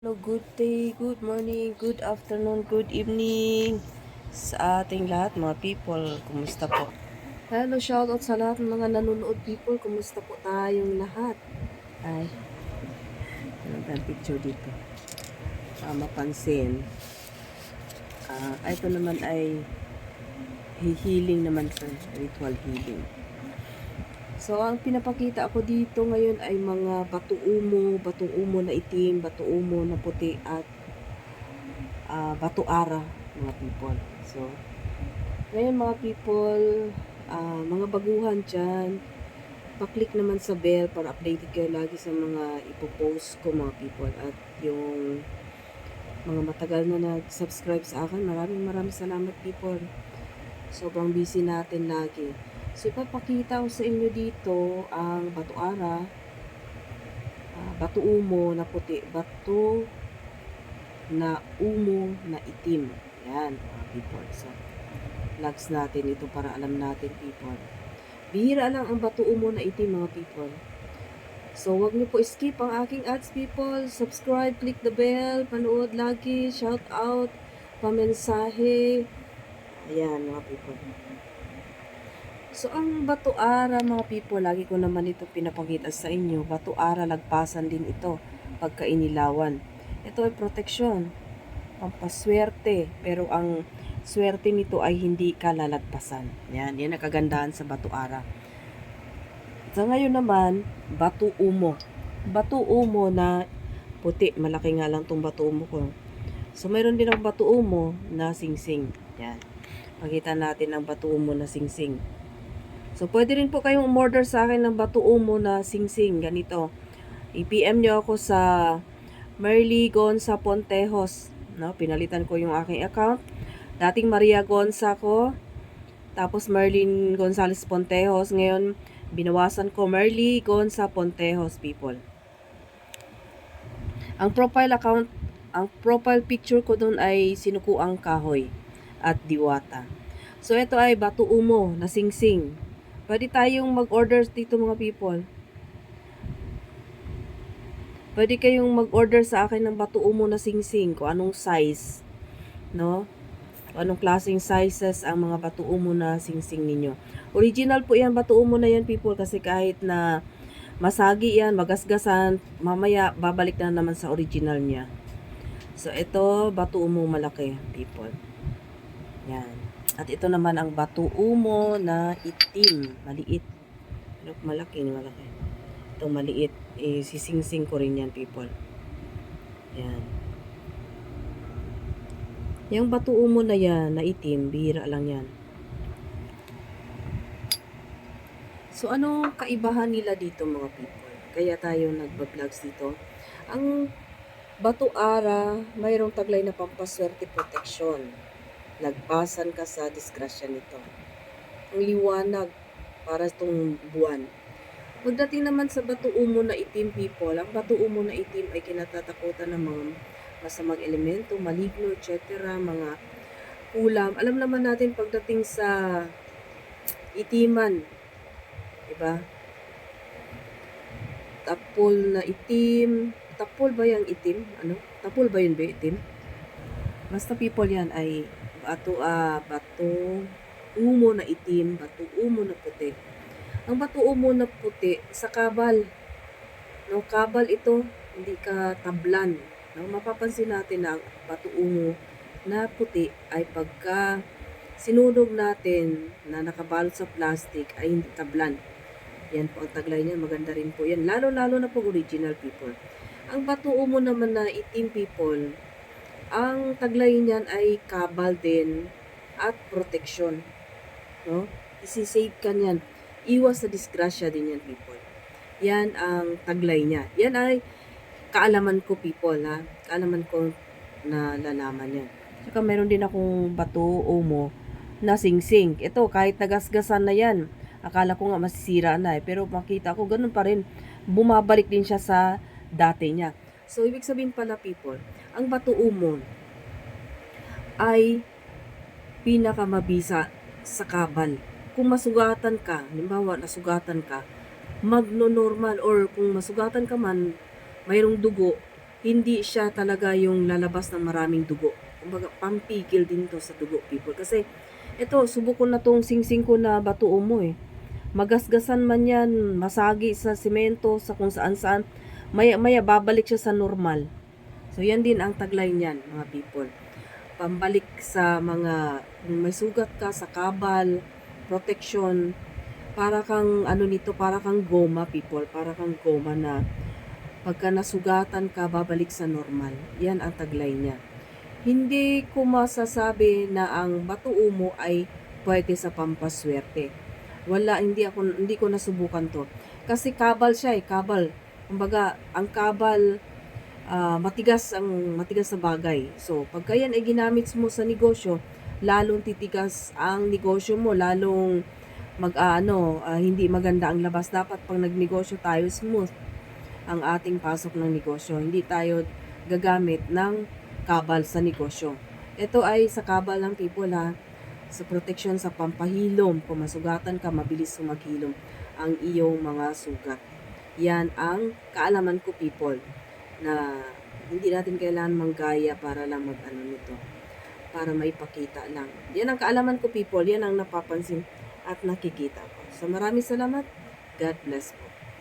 Hello, good day, good morning, good afternoon, good evening sa ating lahat mga people. Kumusta po? Hello, shoutout sa lahat ng mga nanonood people. Kumusta po tayong lahat? Ay, ba ang picture dito? Ah, mapansin. Ah, ito naman ay healing naman sa ritual healing. So, ang pinapakita ako dito ngayon ay mga bato umo, batong umo na itim, bato umo na puti, at ah, bato ara, mga people. So, ngayon mga people, ah, mga baguhan dyan, paklik naman sa bell para updated kayo lagi sa mga ipopost ko mga people. At yung mga matagal na nag-subscribe sa akin, maraming maraming salamat people. Sobrang busy natin lagi. So, ipapakita ko sa inyo dito ang bato ara, ah, bato umo na puti, bato na umo na itim. Yan, mga people. So, vlogs natin ito para alam natin, people. Bihira lang ang bato umo na itim, mga people. So, wag niyo po skip ang aking ads, people. Subscribe, click the bell, panood lagi, shout out, pamensahe. Ayan, mga people. So, ang Bato Ara, mga people, lagi ko naman ito pinapakita sa inyo. Bato Ara, lagpasan din ito pagka inilawan. Ito ay proteksyon, pampaswerte, pero ang swerte nito ay hindi kalalagpasan. Yan, yan ang kagandahan sa Bato Ara. Sa ngayon naman, Bato Umo. Bato Umo na puti, malaki nga lang tong Bato Umo ko. So, mayroon din ang Bato Umo na singsing. Yan. Pakita natin ang Bato Umo na singsing. So, pwede rin po kayong umorder sa akin ng bato umo na singsing. Ganito. I-PM nyo ako sa Merly Gonza Pontejos. No? Pinalitan ko yung aking account. Dating Maria Gonza ko. Tapos Merlin Gonzales Pontejos. Ngayon, binawasan ko Merly Gonza Pontejos, people. Ang profile account, ang profile picture ko doon ay sinukuang kahoy at diwata. So, ito ay bato umo na singsing. Pwede tayong mag-order dito mga people. Pwede kayong mag-order sa akin ng bato umo na singsing kung anong size. No? Kung anong klaseng sizes ang mga bato umo na singsing ninyo. Original po yan, bato umo na yan people kasi kahit na masagi yan, magasgasan, mamaya babalik na naman sa original niya. So, ito, bato umo malaki, people. Yan. At ito naman ang bato umo na itim, maliit. Look, malaki, malaki. Ito maliit, eh, sisingsing ko rin yan, people. Yan. Yung bato umo na yan, na itim, bihira lang yan. So, anong kaibahan nila dito mga people? Kaya tayo nagba-vlogs dito. Ang bato ara, mayroong taglay na pampaswerte protection lagpasan ka sa disgrasya nito. Ang liwanag para itong buwan. Pagdating naman sa bato umo na itim people, ang bato umo na itim ay kinatatakutan ng mga masamang elemento, maligno, etc. Mga kulam. Alam naman natin pagdating sa itiman, diba? Tapol na itim. Tapol ba yung itim? Ano? Tapol ba yun ba itim? Basta people yan ay bato ah, bato umo na itim, bato umo na puti. Ang bato umo na puti sa kabal. No, kabal ito, hindi ka tablan. No, mapapansin natin na ang bato umo na puti ay pagka sinunog natin na nakabalot sa plastic ay hindi tablan. Yan po ang taglay niya, maganda rin po yan. Lalo-lalo na po original people. Ang bato umo naman na itim people, ang taglay niyan ay kabal din at protection. No? Isisave ka niyan. Iwas sa disgrasya din yan, people. Yan ang taglay niya. Yan ay kaalaman ko, people, ha? Kaalaman ko na lalaman yan. Saka meron din akong bato umo na singsing. Ito, kahit nagasgasan na yan, akala ko nga masisira na eh. Pero makita ko, ganun pa rin. Bumabalik din siya sa dati niya. So, ibig sabihin pala, people, ang bato umon ay pinakamabisa sa kabal. Kung masugatan ka, halimbawa nasugatan ka, magno-normal or kung masugatan ka man, mayroong dugo, hindi siya talaga yung lalabas ng maraming dugo. Kumbaga, pampigil din to sa dugo, people. Kasi, ito, subukon na tong singsing ko na batuo mo eh. Magasgasan man yan, masagi sa simento, sa kung saan saan, maya, maya babalik siya sa normal. So, yan din ang taglay niyan, mga people. Pambalik sa mga, may sugat ka sa kabal, protection, para kang, ano nito, para kang goma, people. Para kang goma na pagka nasugatan ka, babalik sa normal. Yan ang taglay niya. Hindi ko masasabi na ang batuo mo ay pwede sa pampaswerte. Wala, hindi ako, hindi ko nasubukan to. Kasi kabal siya eh, kabal. Kumbaga, ang kabal, ah, matigas ang matigas na bagay. So, pagka yan ay ginamit mo sa negosyo, lalong titigas ang negosyo mo, lalong mag ah, ano, ah, hindi maganda ang labas. Dapat pag nagnegosyo tayo, smooth ang ating pasok ng negosyo. Hindi tayo gagamit ng kabal sa negosyo. Ito ay sa kabal ng people ha, sa protection sa pampahilom. Kung masugatan ka, mabilis sumaghilom ang iyong mga sugat. Yan ang kaalaman ko people na hindi natin kailangan manggaya para lang mag ano nito para maipakita lang. Yan ang kaalaman ko people, yan ang napapansin at nakikita ko. So maraming salamat. God bless po.